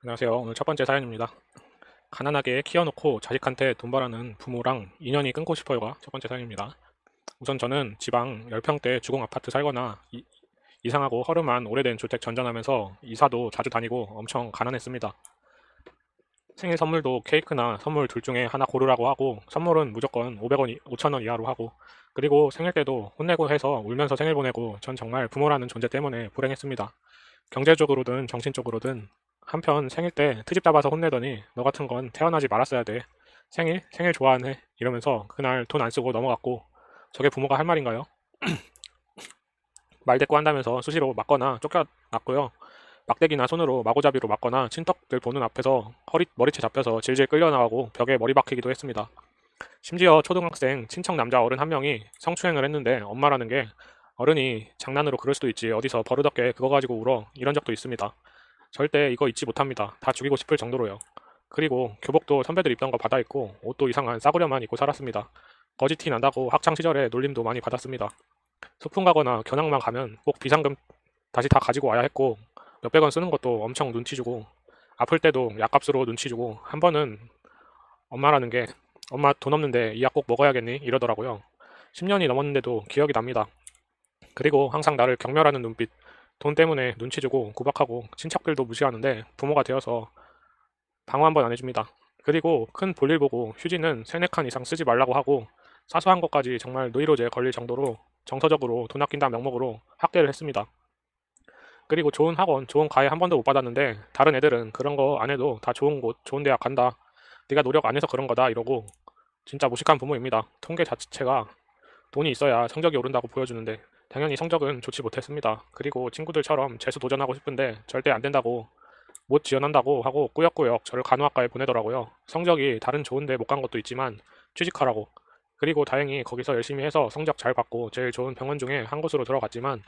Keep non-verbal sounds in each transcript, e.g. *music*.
안녕하세요. 오늘 첫 번째 사연입니다. 가난하게 키워놓고 자식한테 돈 벌라는 부모랑 인연이 끊고 싶어요가 첫 번째 사연입니다. 우선 저는 지방 10평대 주공 아파트 살거나 이, 이상하고 허름한 오래된 주택 전전하면서 이사도 자주 다니고 엄청 가난했습니다. 생일 선물도 케이크나 선물 둘 중에 하나 고르라고 하고 선물은 무조건 500원, 5,000원 이하로 하고 그리고 생일 때도 혼내고 해서 울면서 생일 보내고 전 정말 부모라는 존재 때문에 불행했습니다. 경제적으로든 정신적으로든 한편 생일 때 트집 잡아서 혼내더니 너 같은 건 태어나지 말았어야 돼. 생일? 생일 좋아하네. 이러면서 그날 돈 안 쓰고 넘어갔고 저게 부모가 할 말인가요? *clears throat* 말대꾸 한다면서 수시로 맞거나 쫓겨났고요. 막대기나 손으로 마구잡이로 맞거나 친척들 보는 앞에서 허리 머리채 잡혀서 질질 끌려나가고 벽에 머리 박히기도 했습니다. 심지어 초등학생 친척 남자 어른 한 명이 성추행을 했는데 엄마라는 게 어른이 장난으로 그럴 수도 있지 어디서 버릇없게 그거 가지고 울어 이런 적도 있습니다. 절대 이거 잊지 못합니다. 다 죽이고 싶을 정도로요. 그리고 교복도 선배들 입던 거 받아 입고 옷도 이상한 싸구려만 입고 살았습니다. 거지티 난다고 학창 시절에 놀림도 많이 받았습니다. 소풍 가거나 견학만 가면 꼭 비상금 다시 다 가지고 와야 했고 몇백 원 쓰는 것도 엄청 눈치 주고 아플 때도 약값으로 눈치 주고 한 번은 엄마라는 게 엄마 돈 없는데 이 약 꼭 먹어야겠니? 이러더라고요. 10년이 넘었는데도 기억이 납니다. 그리고 항상 나를 경멸하는 눈빛, 돈 때문에 눈치 주고 구박하고 친척들도 무시하는데 부모가 되어서 방어 한번 안 해줍니다. 그리고 큰 볼일 보고 휴지는 세네 칸 이상 쓰지 말라고 하고 사소한 것까지 정말 노이로제 걸릴 정도로 정서적으로 돈 아낀다는 명목으로 학대를 했습니다. 그리고 좋은 학원, 좋은 과외 한 번도 못 받았는데 다른 애들은 그런 거 안 해도 다 좋은 곳, 좋은 대학 간다. 네가 노력 안 해서 그런 거다 이러고 진짜 무식한 부모입니다. 통계 자체가 돈이 있어야 성적이 오른다고 보여주는데 당연히 성적은 좋지 못했습니다. 그리고 친구들처럼 재수 도전하고 싶은데 절대 안 된다고 못 지원한다고 하고 꾸역꾸역 저를 간호학과에 보내더라고요. 성적이 다른 좋은데 못 간 것도 있지만 취직하라고. 그리고 다행히 거기서 열심히 해서 성적 잘 받고 제일 좋은 병원 중에 한 곳으로 들어갔지만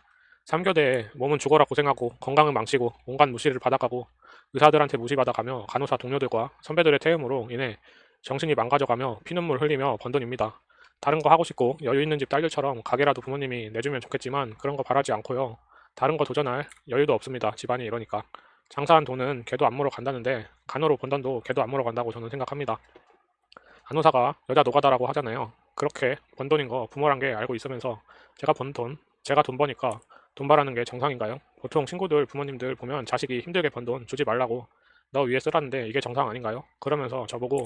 3교대에 몸은 죽어라 고생하고 건강은 망치고 온갖 무시를 받아가고 의사들한테 무시받아가며 간호사 동료들과 선배들의 태움으로 인해 정신이 망가져가며 피눈물 흘리며 번 돈입니다. 다른 거 하고 싶고 여유 있는 집 딸들처럼 가게라도 부모님이 내주면 좋겠지만 그런 거 바라지 않고요. 다른 거 도전할 여유도 없습니다. 집안이 이러니까. 장사한 돈은 걔도 안 물어 간다는데 간호로 번 돈도 걔도 안 물어 간다고 저는 생각합니다. 간호사가 여자 노가다라고 하잖아요. 그렇게 번 돈인 거 부모란 게 알고 있으면서 제가 번 돈, 제가 돈 버니까 돈 바라는 게 정상인가요? 보통 친구들, 부모님들 보면 자식이 힘들게 번 돈 주지 말라고 너 위에 쓰라는데 이게 정상 아닌가요? 그러면서 저보고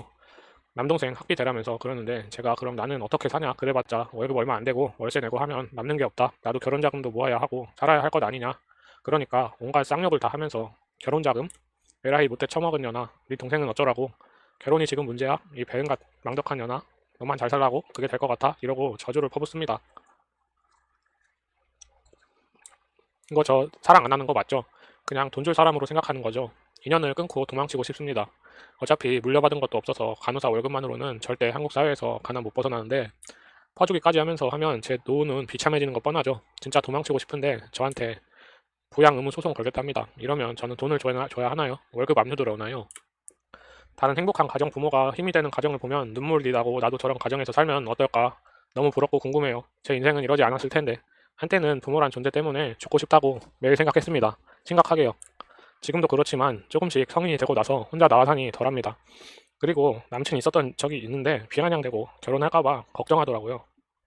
남동생 학비 대라면서 그러는데 제가 그럼 나는 어떻게 사냐? 그래봤자 월급 얼마 안 되고 월세 내고 하면 남는 게 없다. 나도 결혼 자금도 모아야 하고 살아야 할 것 아니냐? 그러니까 온갖 쌍욕을 다 하면서 결혼 자금? 에라이 못돼 처먹은 년아 네 동생은 어쩌라고? 결혼이 지금 문제야? 이 배은갓 망덕한 년아 너만 잘 살라고? 그게 될 것 같아? 이러고 저주를 퍼붓습니다. 이거 저 사랑 안 하는 거 맞죠? 그냥 돈 줄 사람으로 생각하는 거죠 인연을 끊고 도망치고 싶습니다 어차피 물려받은 것도 없어서 간호사 월급만으로는 절대 한국 사회에서 가난 못 벗어나는데 퍼주기까지 하면서 하면 제 노후는 비참해지는 거 뻔하죠. 진짜 도망치고 싶은데 저한테 부양 의무 소송 걸겠답니다. 이러면 저는 돈을 줘야 하나요? 월급 압류 들어오나요? 다른 행복한 가정 부모가 힘이 되는 가정을 보면 눈물이 나고 나도 저런 가정에서 살면 어떨까? 너무 부럽고 궁금해요. 제 인생은 이러지 않았을 텐데 한때는 부모란 존재 때문에 죽고 싶다고 매일 생각했습니다. 심각하게요. 지금도 그렇지만 조금씩 성인이 되고 나서 혼자 나와 사니 덜합니다. 그리고 남친이 있었던 적이 있는데 비아냥대고 결혼할까봐 걱정하더라고요.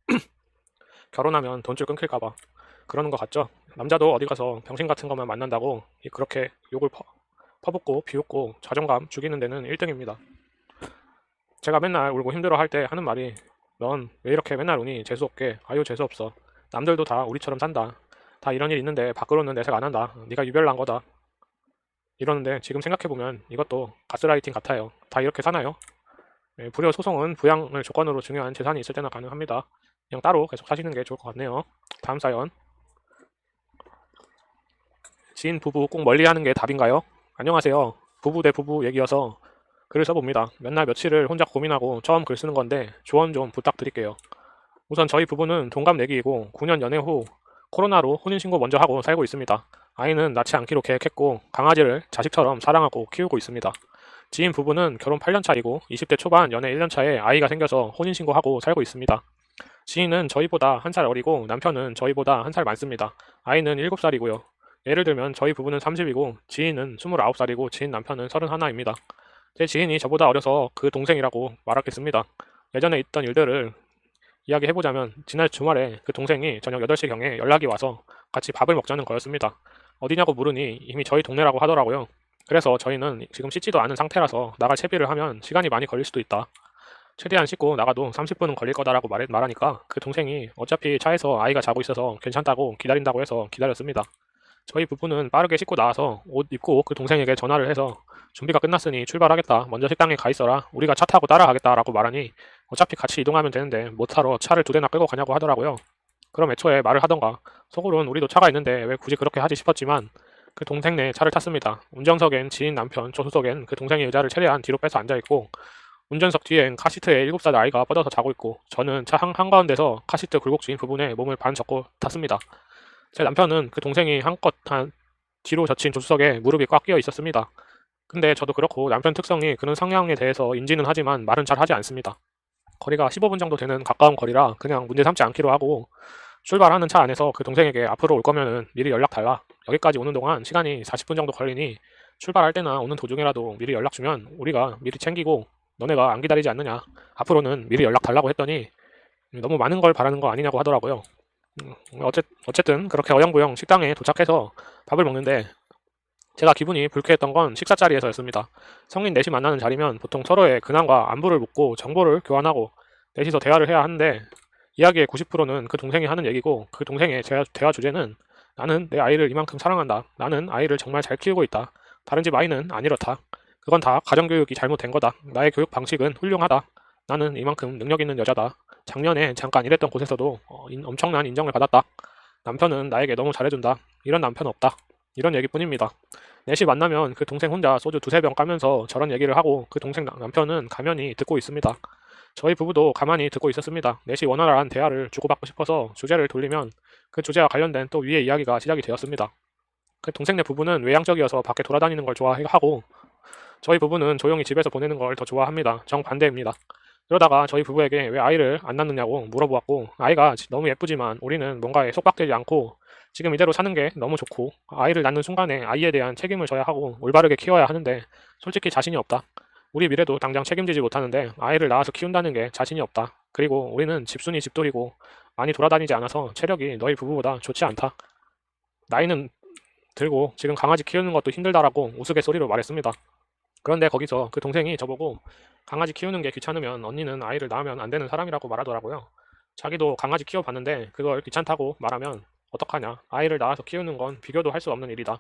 *clears throat* 결혼하면 돈줄 끊길까봐 그러는 것 같죠? 남자도 어디 가서 병신 같은 것만 만난다고 그렇게 욕을 퍼, 퍼붓고 비웃고 자존감 죽이는 데는 1등입니다. 제가 맨날 울고 힘들어 할 때 하는 말이 넌 왜 이렇게 맨날 우니 재수없게 아유 재수없어 남들도 다 우리처럼 산다 다 이런 일 있는데 밖으로는 내색 안 한다 네가 유별난 거다 이러는데 지금 생각해보면 이것도 가스라이팅 같아요. 다 이렇게 사나요? 네, 불효 소송은 부양을 조건으로 중요한 재산이 있을 때나 가능합니다. 그냥 따로 계속 사시는 게 좋을 것 같네요. 다음 사연. 지인 부부 꼭 멀리하는 게 답인가요? 안녕하세요. 부부 대 부부 얘기여서 글을 써봅니다. 몇날 며칠을 혼자 고민하고 처음 글 쓰는 건데 조언 좀 부탁드릴게요. 우선 저희 부부는 동갑내기이고 9년 연애 후 코로나로 혼인신고 먼저 하고 살고 있습니다. 아이는 낳지 않기로 계획했고 강아지를 자식처럼 사랑하고 키우고 있습니다. 지인 부부는 결혼 8년 차이고 20대 초반 연애 1년 차에 아이가 생겨서 혼인신고하고 살고 있습니다. 지인은 저희보다 한 살 어리고 남편은 저희보다 한 살 많습니다. 아이는 7살이고요. 예를 들면 저희 부부는 30이고 지인은 29살이고 지인 남편은 31입니다. 제 지인이 저보다 어려서 그 동생이라고 말하겠습니다. 예전에 있던 일들을 이야기해보자면 지난 주말에 그 동생이 저녁 8시경에 연락이 와서 같이 밥을 먹자는 거였습니다. 어디냐고 물으니 이미 저희 동네라고 하더라고요. 그래서 저희는 지금 씻지도 않은 상태라서 나갈 채비를 하면 시간이 많이 걸릴 수도 있다. 최대한 씻고 나가도 30분은 걸릴 거다라고 말, 말하니까 그 동생이 어차피 차에서 아이가 자고 있어서 괜찮다고 기다린다고 해서 기다렸습니다. 저희 부부는 빠르게 씻고 나와서 옷 입고 그 동생에게 전화를 해서 준비가 끝났으니 출발하겠다. 먼저 식당에 가 있어라. 우리가 차 타고 따라가겠다라고 말하니 어차피 같이 이동하면 되는데 못 타러 차를 두 대나 끌고 가냐고 하더라고요. 그럼 애초에 말을 하던가 속으론 우리도 차가 있는데 왜 굳이 그렇게 하지 싶었지만 그 동생네 차를 탔습니다. 운전석엔 지인 남편, 조수석엔 그 동생이 의자를 최대한 뒤로 빼서 앉아있고 운전석 뒤엔 카시트에 7살 아이가 뻗어서 자고 있고 저는 차 한, 한가운데서 카시트 굴곡진 부분에 몸을 반 접고 탔습니다. 제 남편은 그 동생이 한껏 한 뒤로 젖힌 조수석에 무릎이 꽉 끼어 있었습니다. 근데 저도 그렇고 남편 특성이 그런 성향에 대해서 인지는 하지만 말은 잘 하지 않습니다. 거리가 15분 정도 되는 가까운 거리라 그냥 문제 삼지 않기로 하고 출발하는 차 안에서 그 동생에게 앞으로 올 거면은 미리 연락 달라. 여기까지 오는 동안 시간이 40분 정도 걸리니 출발할 때나 오는 도중이라도 미리 연락 주면 우리가 미리 챙기고 너네가 안 기다리지 않느냐. 앞으로는 미리 연락 달라고 했더니 너무 많은 걸 바라는 거 아니냐고 하더라고요. 음, 어쨌, 어쨌든 그렇게 어영부영 식당에 도착해서 밥을 먹는데 제가 기분이 불쾌했던 건 식사 자리에서였습니다. 성인 넷이 만나는 자리면 보통 서로의 근황과 안부를 묻고 정보를 교환하고 넷이서 대화를 해야 하는데 이야기의 90%는 그 동생이 하는 얘기고 그 동생의 대화, 주제는 나는 내 아이를 이만큼 사랑한다. 나는 아이를 정말 잘 키우고 있다. 다른 집 아이는 안 이렇다. 그건 다 가정교육이 잘못된 거다. 나의 교육 방식은 훌륭하다. 나는 이만큼 능력 있는 여자다. 작년에 잠깐 일했던 곳에서도 어, 인- 엄청난 인정을 받았다. 남편은 나에게 너무 잘해준다. 이런 남편 없다. 이런 얘기뿐입니다. 넷이 만나면 그 동생 혼자 소주 두세 병 까면서 저런 얘기를 하고 그 동생 남- 남편은 가만히 듣고 있습니다. 저희 부부도 가만히 듣고 있었습니다. 넷이 원활한 대화를 주고받고 싶어서 주제를 돌리면 그 주제와 관련된 또 위의 이야기가 시작이 되었습니다. 그 동생네 부부는 외향적이어서 밖에 돌아다니는 걸 좋아하고 저희 부부는 조용히 집에서 보내는 걸 더 좋아합니다. 정반대입니다. 그러다가 저희 부부에게 왜 아이를 안 낳느냐고 물어보았고 아이가 지- 너무 예쁘지만 우리는 뭔가에 속박되지 않고 지금 이대로 사는 게 너무 좋고 아이를 낳는 순간에 아이에 대한 책임을 져야 하고 올바르게 키워야 하는데 솔직히 자신이 없다. 우리 미래도 당장 책임지지 못하는데 아이를 낳아서 키운다는 게 자신이 없다. 그리고 우리는 집순이 집돌이고 많이 돌아다니지 않아서 체력이 너희 부부보다 좋지 않다. 나이는 들고 지금 강아지 키우는 것도 힘들다라고 우스갯소리로 말했습니다. 그런데 거기서 그 동생이 저보고 강아지 키우는 게 귀찮으면 언니는 아이를 낳으면 안 되는 사람이라고 말하더라고요. 자기도 강아지 키워봤는데 그걸 귀찮다고 말하면 어떡하냐. 아이를 낳아서 키우는 건 비교도 할 수 없는 일이다.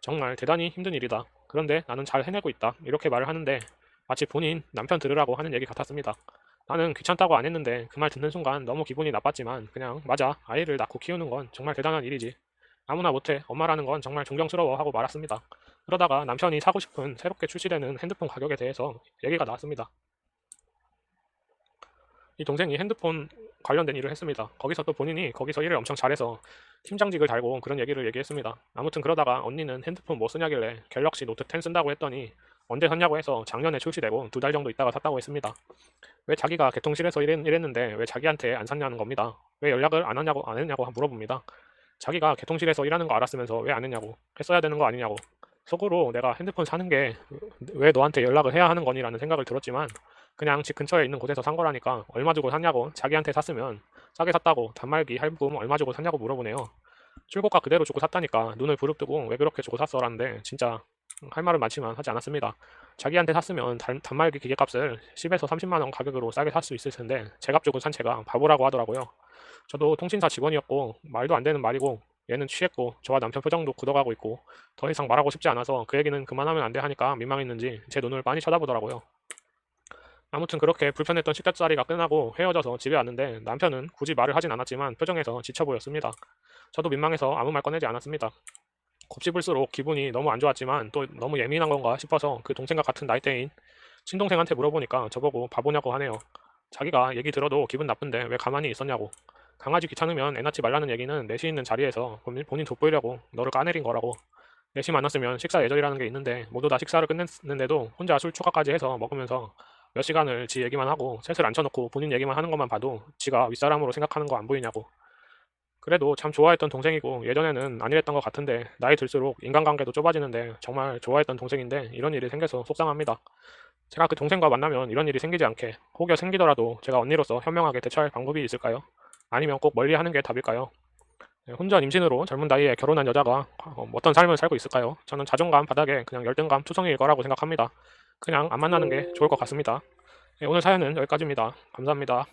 정말 대단히 힘든 일이다. 그런데 나는 잘 해내고 있다. 이렇게 말을 하는데 마치 본인 남편 들으라고 하는 얘기 같았습니다. 나는 귀찮다고 안 했는데 그 말 듣는 순간 너무 기분이 나빴지만 그냥 맞아. 아이를 낳고 키우는 건 정말 대단한 일이지. 아무나 못해. 엄마라는 건 정말 존경스러워 하고 말았습니다. 그러다가 남편이 사고 싶은 새롭게 출시되는 핸드폰 가격에 대해서 얘기가 나왔습니다. 이 동생이 핸드폰 관련된 일을 했습니다. 거기서 또 본인이 거기서 일을 엄청 잘해서 팀장직을 달고 그런 얘기를 얘기했습니다. 아무튼 그러다가 언니는 핸드폰 뭐 쓰냐길래 갤럭시 노트 10 쓴다고 했더니 언제 샀냐고 해서 작년에 출시되고 두 달 정도 있다가 샀다고 했습니다. 왜 자기가 개통실에서 일했, 일했는데 왜 자기한테 안 샀냐는 겁니다. 왜 연락을 안 하냐고 안 했냐고 물어봅니다. 자기가 개통실에서 일하는 거 알았으면서 왜 안 했냐고 했어야 되는 거 아니냐고 속으로 내가 핸드폰 사는 게 왜 너한테 연락을 해야 하는 거니라는 생각을 들었지만 그냥 집 근처에 있는 곳에서 산 거라니까 얼마 주고 샀냐고 자기한테 샀으면 싸게 샀다고 단말기 할부금 얼마 주고 샀냐고 물어보네요. 출고가 그대로 주고 샀다니까 눈을 부릅뜨고 왜 그렇게 주고 샀어라는데 진짜 할 말은 많지만 하지 않았습니다. 자기한테 샀으면 단, 단말기 기계값을 10에서 30만 원 가격으로 싸게 살 수 있을 텐데 제값 주고 산 채가 바보라고 하더라고요. 저도 통신사 직원이었고 말도 안 되는 말이고 얘는 취했고 저와 남편 표정도 굳어가고 있고 더 이상 말하고 싶지 않아서 그 얘기는 그만하면 안 돼 하니까 민망했는지 제 눈을 빤히 쳐다보더라고요. 아무튼 그렇게 불편했던 식사 자리가 끝나고 헤어져서 집에 왔는데 남편은 굳이 말을 하진 않았지만 표정에서 지쳐 보였습니다. 저도 민망해서 아무 말 꺼내지 않았습니다. 곱씹을수록 기분이 너무 안 좋았지만 또 너무 예민한 건가 싶어서 그 동생과 같은 나이대인 친동생한테 물어보니까 저보고 바보냐고 하네요. 자기가 얘기 들어도 기분 나쁜데 왜 가만히 있었냐고. 강아지 귀찮으면 애 낳지 말라는 얘기는 넷이 있는 자리에서 본인, 돋보이려고 너를 까내린 거라고. 넷이 만났으면 식사 예절이라는 게 있는데 모두 다 식사를 끝냈는데도 혼자 술 추가까지 해서 먹으면서 몇 시간을 지 얘기만 하고 셋을 앉혀놓고 본인 얘기만 하는 것만 봐도 지가 윗사람으로 생각하는 거 안 보이냐고. 그래도 참 좋아했던 동생이고 예전에는 안 이랬던 것 같은데 나이 들수록 인간관계도 좁아지는데 정말 좋아했던 동생인데 이런 일이 생겨서 속상합니다. 제가 그 동생과 만나면 이런 일이 생기지 않게 혹여 생기더라도 제가 언니로서 현명하게 대처할 방법이 있을까요? 아니면 꼭 멀리하는 게 답일까요? 네, 혼전 임신으로 젊은 나이에 결혼한 여자가 어, 어떤 삶을 살고 있을까요? 저는 자존감 바닥에 그냥 열등감 투성이일 거라고 생각합니다. 그냥 안 만나는 게 좋을 것 같습니다. 네, 오늘 사연은 여기까지입니다. 감사합니다.